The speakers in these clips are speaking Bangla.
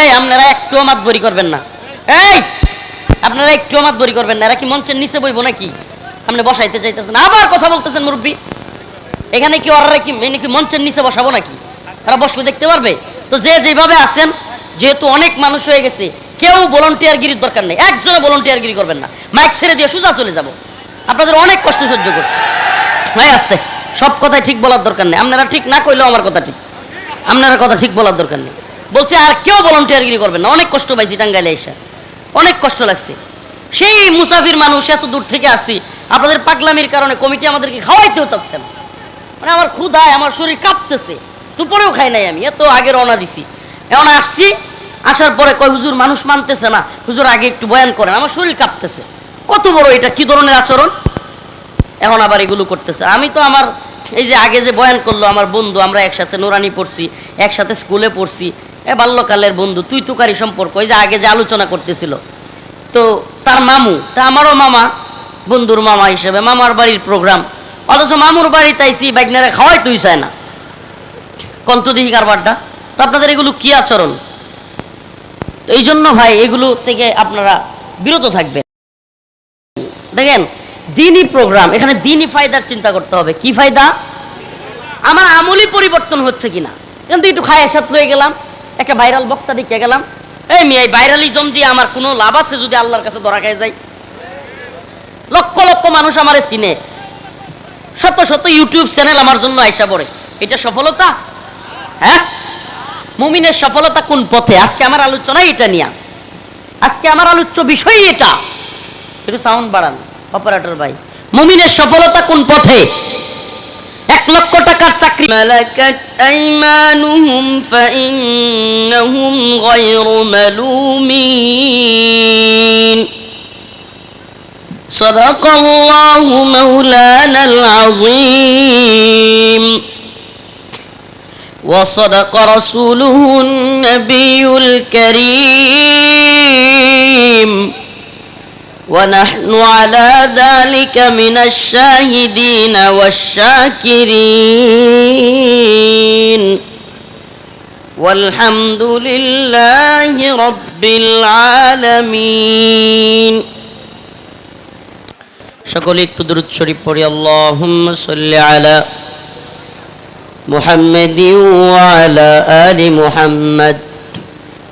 এই, আপনারা একটু মাত বরি করবেন না। এই, আপনারা একটু মাত বরি করবেন না। এরা কি মঞ্চের নিচে বইবো নাকি? আপনি বসাইতে চাইতেছেন আবার কথা বলতেছেন মুরব্বী। এখানে কি ওরা কি, এনে কি মঞ্চের নিচে বসাবো নাকি? তারা বসলে দেখতে পারবে? তো যে যেভাবে আছেন, যেহেতু অনেক মানুষ হয়ে গেছে, কেউ ভলান্টিয়ার গিরির দরকার নেই। একজনে ভলান্টিয়ার গিরি করবেন না। মাইক ছেড়ে দিয়ে সোজা চলে যাব। আপনাদের অনেক কষ্ট সহ্য করছে। ভাই, আসতে। সব কথাই ঠিক বলার দরকার নেই। আপনারা ঠিক না কইলেও আমার কথা ঠিক। আপনারা কথা ঠিক বলার দরকার নেই। বলছে, আর কেউ ভলান্টিয়ার গিরি করবেন না। অনেক কষ্ট পাইছি টাঙ্গাইলে এসে। অনেক কষ্ট লাগছে। সেই মুসাফির মানুষ, এত দূর থেকে আসছি, আপনাদের পাগলামির কারণে কমিটি আমাদেরকে খাওয়াইতেও চাচ্ছে না। মানে আমার ক্ষুধায়, আমার শরীর কাঁপতেছে। দুপুরেও খাই নাই আমি, এত আগে রওনা দিছি। এখন আসছি, আসার পরে কয়, হুজুর, মানুষ মানতেছে না। হুজুর, আগে একটু বয়ান করেন, আমার শরীর কাঁপতেছে। কত বড় এটা, কি ধরনের আচরণ? এখন আবার এগুলো করতেছে। আমি তো আমার, এই যে আগে যে বয়ান করল, আমার বন্ধু, আমরা একসাথে নোরানি পড়ছি, একসাথে স্কুলে পড়ছি এ বাল্যকালের বন্ধু, তুই তুকারি সম্পর্ক এই যে আগে যে আলোচনা করতেছিল। তো তার মামু, তা আমারও মামা, বন্ধুর মামা হিসেবে, মামার বাড়ির প্রোগ্রাম অথচ মামুর বাড়ি তাইছি বাইকনারে খাওয়াই তুই চায় না। কন্তদিহি কারবারটা। তো আপনাদের এগুলো কি আচরণ? তো এই জন্য ভাই, এগুলো থেকে আপনারা বিরত থাকবেন। দেখেন, দিনই প্রোগ্রাম এখানে দিনই ফায়দার চিন্তা করতে হবে। কি ফায়দা? আমার আমলই পরিবর্তন হচ্ছে কিনা? কিন্তু একটু খায় সাথে হয়ে গেলাম। একটা ভাইরাল বক্তা দিকে গেলাম। এই মেয়ে ভাইরালি জম দিয়ে আমার কোনো লাভ আছে যদি আল্লাহর কাছে ধরা খায় যায়? লক্ষ লক্ষ মানুষ আমারে চিনে। শত শত ইউটিউব চ্যানেল আমার জন্য আইসা পড়ে। এটা সফলতা? হ্যাঁ? মুমিনের সফলতা কোন পথে? আজকে আমার আলোচনা এটা নিয়ে। আজকে আমার আলোচ্য বিষয় এটা। একটু সাউন্ড বাড়ান অপারেটর ভাই। মুমিনের সফলতা কোন পথে? এক লক্ষ টাকার চাকরি ملكت أيمانهم فإنهم غير ملومين صدق الله مولانا العظيم وصدق رسوله النبي الكريم ونحن على ذلك من الشاهدين والشاكرين والحمد لله رب العالمين সকলে একটু দূরত শরীফ পড়ি আল্লাহুম্মা সাল্লি আলা محمد وعلى آل محمد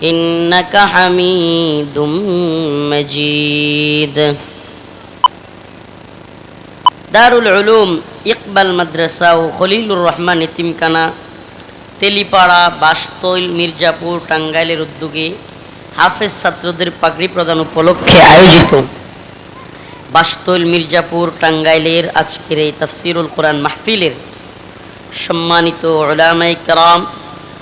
إنك حميد مجيد দারুল উলুম ইকবাল মাদ্রাসা ও খলিলুর রহমান এতিমখানা তেলিপাড়া বাস্তৈল মির্জাপুর টাঙ্গাইলের উদ্যোগে হাফেজ ছাত্রদের পাগড়ি প্রদান উপলক্ষে আয়োজিত বাস্তৈল মির্জাপুর টাঙ্গাইলের আজকের এই তাফসিরুল কোরআন মাহফিলের সম্মানিত ওলামাই কারাম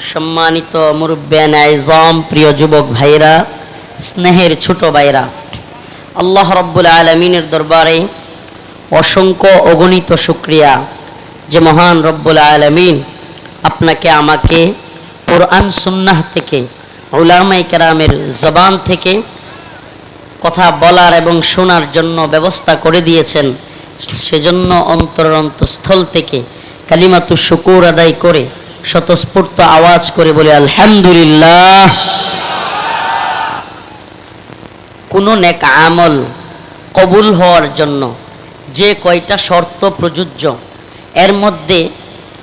সম্মানিত মুরব্বান আইজম প্রিয় যুবক ভাইরা স্নেহের ছোট ভাইরা আল্লাহ রব্বুল আলমিনের দরবারে অসংখ্য অগণিত শুক্রিয়া যে মহান রব্বুল আলমিন আপনাকে, আমাকে কোরআন সুন্নাহ থেকে উলামাই কেরামের জবান থেকে কথা বলার এবং শোনার জন্য ব্যবস্থা করে দিয়েছেন। সেজন্য অন্তর অন্তঃস্থল থেকে কালিমাতু শুকুর আদায় করে স্বতঃস্ফূর্ত আওয়াজ করে বলে, আলহামদুলিল্লাহ। কোনো নেক আমল কবুল হওয়ার জন্য যে কয়টা শর্ত প্রযোজ্য, এর মধ্যে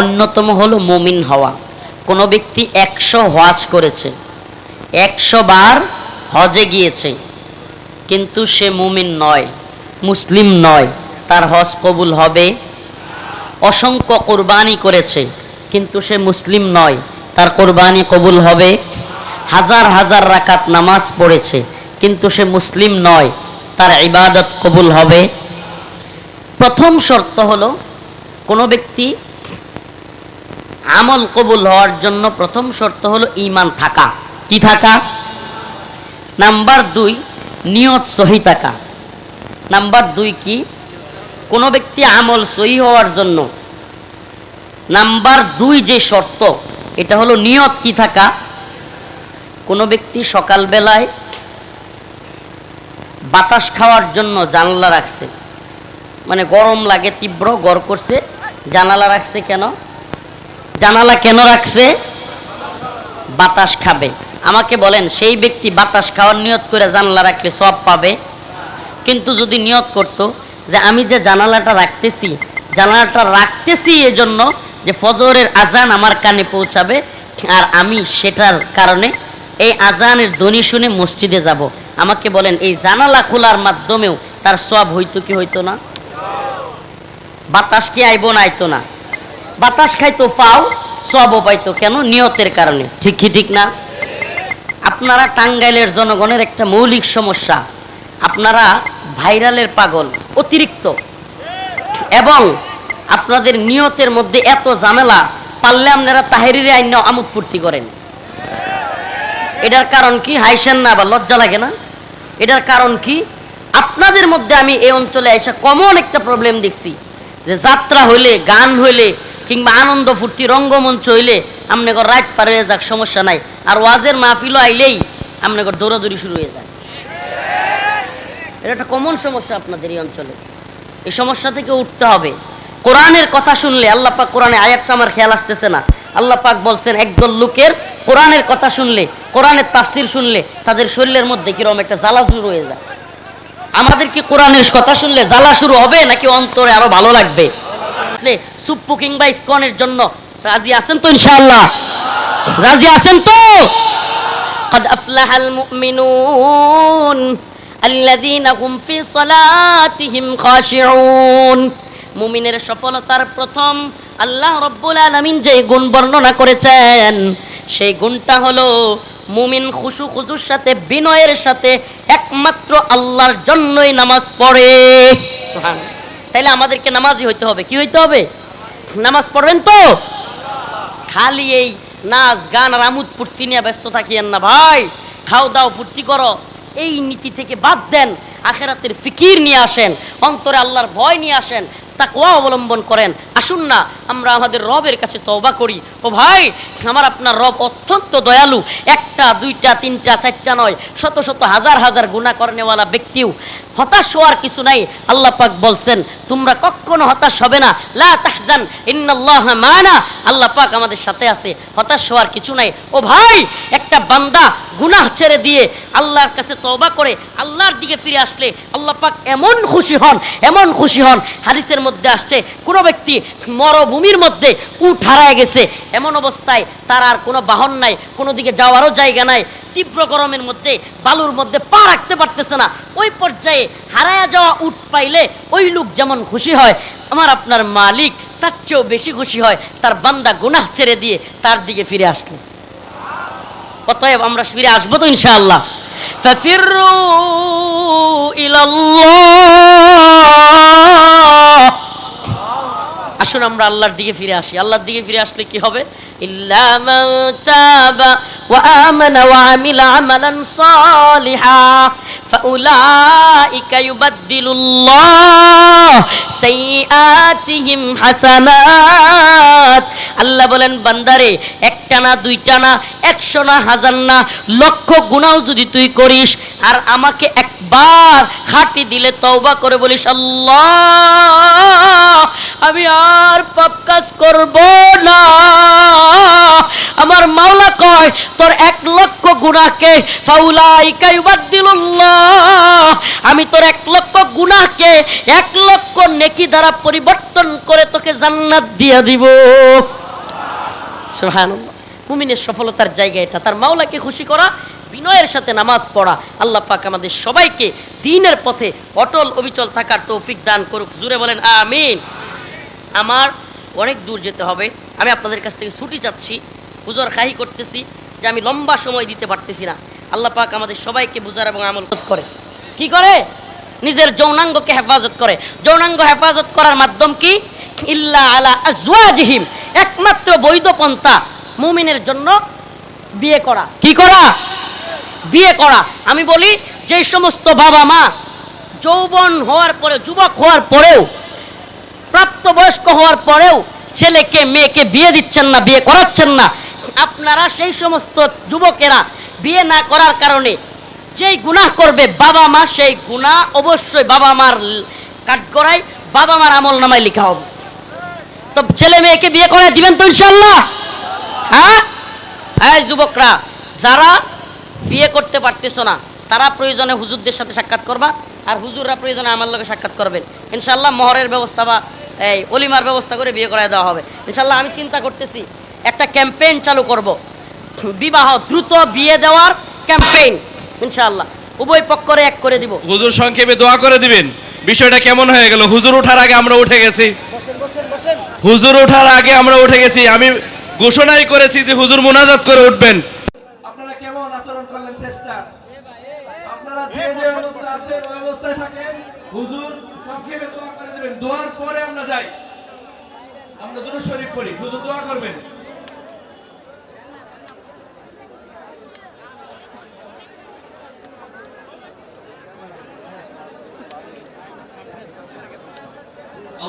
অন্যতম হলো মুমিন হওয়া। কোনো ব্যক্তি একশো হজ করেছে, একশো বার হজে গিয়েছে, কিন্তু সে মুমিন নয়, মুসলিম নয়, তার হজ কবুল হবে। অসংখ্য কোরবানি করেছে কিন্তু সে মুসলিম নয়। তার কোরবানি কবুল হবে। হাজার হাজার রাকাত নামাজ পড়েছে, কিন্তু সে মুসলিম নয়। তার ইবাদত কবুল হবে। প্রথম শর্ত হলো, কোনো ব্যক্তি আমল কবুল হওয়ার জন্য প্রথম শর্ত হলো ইমান থাকা। কি থাকা? নাম্বার দুই, নিয়ত সহি থাকা। নাম্বার দুই কি? কোনো ব্যক্তি আমল সহি হওয়ার জন্য নাম্বার দুই যে শর্ত, এটা হলো নিয়ত কি থাকা? কোনো ব্যক্তি সকালবেলায় বাতাস খাওয়ার জন্য জানলা রাখছে। মানে গরম লাগে, তীব্র গড় করছে, জানালা রাখছে কেন? জানালা কেন রাখছে? বাতাস খাবে। আমাকে বলেন, সেই ব্যক্তি বাতাস খাওয়ার নিয়ত করে জানালা রাখলে সব পাবে? কিন্তু যদি নিয়ত করত যে আমি যে জানালাটা রাখতেছি জানালাটা রাখতেছি এজন্য যে ফজরের আজান আমার কানে পৌঁছাবে আর আমি সেটার কারণে এই আজানের ধ্বনি শুনে মসজিদে যাব। আমাকে বলেন, এই জানালা খোলার মাধ্যমেও তার সব হইতো কি হইতো না? বাতাস কি আইব না আইতো না? বাতাস খাইতো পাও সবও পাইতো কেন? নিয়তের কারণে। ঠিক কি ঠিক না? আপনারা টাঙ্গাইলের জনগণের একটা মৌলিক সমস্যা। আপনারা ভাইরালের পাগল, অতিরিক্ত। এবং আপনাদের নিয়তের মধ্যে এত ঝামেলা, পারলে আপনারা তাহেরিরে আইন আমোদ ফুর্তি করেন। এটার কারণ কি? হাইসেন না বা লজ্জা লাগে না? এটার কারণ কি? আপনাদের মধ্যে আমি এই অঞ্চলে এসে কমন একটা প্রবলেম দেখছি, যে যাত্রা হইলে, গান হইলে, কিংবা আনন্দ ফুর্তি, রঙ্গমঞ্চ হইলে আপনাকে রাত পার হয়ে যাক, সমস্যা নাই। আর ওয়াজের মাহফিলও আইলেই আপনাকে দৌড়াদৌড়ি শুরু হয়ে যায়। এটা একটা কমন সমস্যা আপনাদের এই অঞ্চলে। এই সমস্যা থেকে উঠতে হবে। কোরআনের কথা শুনলে আল্লাহ পাক কোরআনে আয়াতটা আমার খেয়াল আসতেছে না আল্লাহ পাক বলছেন একদল লোকের কোরআনের কথা শুনলে কোরআনের তাফসির শুনলে তাদের শরীরের মধ্যে কিরকম একটা জ্বালা শুরু হয়ে যায় আমাদের কি কোরআনের কথা শুনলে জ্বালা শুরু হবে নাকি অন্তরে আরো ভালো লাগবে আসলে সুপ্পু কিংবা ইস্কনের জন্য রাজি আছেন তো ইনশাআল্লাহ রাজি আছেন তো قد أفلح المؤمنون الذين هم في صلاتهم خاشعون মুমিনের সফলতার প্রথম আল্লাহ রব্বুল আলামিন যে গুণ বর্ণনা করেছেন, সেই গুণটা হলো মুমিন খুশু খুশুর সাথে, বিনয়ের সাথে একমাত্র আল্লাহর জন্যই নামাজ পড়ে। তাইলে আমাদেরকে নামাজি হইতে হবে। কি হইতে হবে? নামাজ পড়বেন তো? খালি এই নাচ, গান আর আমুদ ফুর্তি নিয়ে ব্যস্ত থাকিয়েন না ভাই। খাও দাও, ফুর্তি করো। এই নীতি থেকে বাদ দেন, আখেরাতের ফিকির নিয়ে আসেন, অন্তরে আল্লাহর ভয় নিয়ে আসেন তাকওয়া অবলম্বন করেন। আসুন না, আমরা আমাদের রবের কাছে তওবা করি। ও ভাই, আমার আপনার রব অত্যন্ত দয়ালু। একটা, দুইটা, তিনটা, চারটা নয়, শত শত, হাজার হাজার গুণা করেনেওয়ালা ব্যক্তিও হতাশ হওয়ার কিছু নাই, আল্লাহ পাক বলছেন, তোমরা কখনো হতাশ হবে না। লা তাহজান, ইন্নাল্লাহ মানা। আল্লাহ পাক আমাদের সাথে আছে, হতাশ হওয়ার কিছু নাই। ও ভাই, একটা বান্দা গুনাহ ছেড়ে দিয়ে আল্লাহর কাছে তওবা করে, আল্লাহর দিকে ফিরে আসলে আল্লাহ পাক এমন খুশি হন, এমন খুশি হন। হাদিসের মধ্যে আসছে কোনো ব্যক্তি মরভূমির মধ্যে উঠ হারায় গেছে এমন অবস্থায় তার আর কোনো বাহন নাই কোনো দিকে যাওয়ারও জায়গা নাই তীব্র গরমের মধ্যে বালুর মধ্যে পা রাখতে পারতেছে না ওই পর্যায়ে হারায়া যাওয়া উঠ পাইলে ওই লোক যেমন খুশি হয় আমার আপনার মালিক তার চেয়েও বেশি খুশি হয় তার বান্দা গুনাহ ছেড়ে দিয়ে তার দিকে ফিরে আসলো অতএব আমরা ফিরে আসবো তো ইনশাআল্লাহ ففروا إلى الله আসুন আমরা আল্লাহর দিকে ফিরে আসি। আল্লাহর দিকে ফিরে আসলে কি হবে? হাসানাত। আল্লাহ বলেন, বান্দারে, একটা না, দুইটা না, একশো না, হাজার না, লক্ষ গুণাও যদি তুই করিস, আর আমাকে একবার খাটি দিলে তওবা করে বলিস, আল্লাহ, আমি আর পাপ কাজ করব না। আমার মাওলা কয়, তোর এক লক্ষ গুণাকে ফাউলাই কাইবাদ্দিলুল্লাহ আমি তোর এক লক্ষ গুণাকে এক লক্ষ নেকি দ্বারা পরিবর্তন করে তোকে জান্নাত দিয়ে দিব। সুবহানাল্লাহ। মুমিনের সফলতার জায়গা এটা। তার মাওলাকে খুশি করা, বিনয়ের সাথে নামাজ পড়া। আল্লাহ পাক আমাদের সবাইকে দিনের পথে অটল, অবিচল থাকার তৌফিক দান করুক। জুড়ে বলেন, আমিন। আমার অনেক দূর যেতে হবে। আমি আপনাদের কাছ থেকে ছুটি চাচ্ছি। পুজোর খাহি করতেছি যে আমি লম্বা সময় দিতে পারতেছি না। আল্লাহ পাক আমাদের সবাইকে বুঝার এবং আমল করে। কি করে? নিজের যৌনাঙ্গকে হেফাজত করে। যৌনাঙ্গ হেফাজত করার মাধ্যম কি? ইল্লা আলা আজওয়াজিহিম। একমাত্র বৈধ পন্থা মুমিনের জন্য বিয়ে করা। কি করা? বিয়ে করা। আমি বলি যে সমস্ত বাবা মা যৌবন হওয়ার পরে যুবক হওয়ার পরেও প্রাপ্তবয়স্ক হওয়ার পরেও ছেলেকে মেয়েকে বিয়ে দিচ্ছেন না বিয়ে করাচ্ছেন না আপনারা সেই সমস্ত যুবকেরা বিয়ে না করার কারণে যেই গুনাহ করবে বাবা মা সেই গুনাহ অবশ্যই বাবা মার কাঠগড়ায় বাবা মার আমল নামায় লেখা হবে। তো ছেলে মেয়েকে বিয়ে করে দিবেন তো ইনশাল্লাহ হ্যাঁ? হ্যাঁ যুবকরা, যারা বিয়ে করতে পারতেছো না, তারা প্রয়োজনে হুজুরদের সাথে সাক্ষাৎ করবা, আর হুজুররা প্রয়োজনে আমার লগে সাক্ষাৎ করবেন। ইনশাল্লাহ মহরের ব্যবস্থা বা এই অলিমার ব্যবস্থা করে বিয়ে করায় দেওয়া হবে। ইনশাল্লাহ আমি চিন্তা করতেছি, একটা ক্যাম্পেইন চালু করব। বিবাহ দ্রুত বিয়ে দেওয়ার ক্যাম্পেইন ইনশাল্লাহ উভয় পক্ষরে এক করে দিব। হুজুর সংক্ষেপে দোয়া করে দিবেন। বিষয়টা কেমন হয়ে গেল? হুজুর ওঠার আগে আমরা উঠে গেছি। হুজুর ওঠার আগে আমরা উঠে গেছি। আমি ঘোষণাই করেছি যে হুজুর মোনাজাত করে উঠবেন। আপনারা কেমন আচরণ করলেন আপনারা যে যে অবস্থা ওই অবস্থায় থাকেন। হুজুর সংক্ষেপে দোয়া করে দোয়ার পরে আমরা যাই। আমরা দুরু শরীফ পড়ি। হুজুর দোয়া করবেন।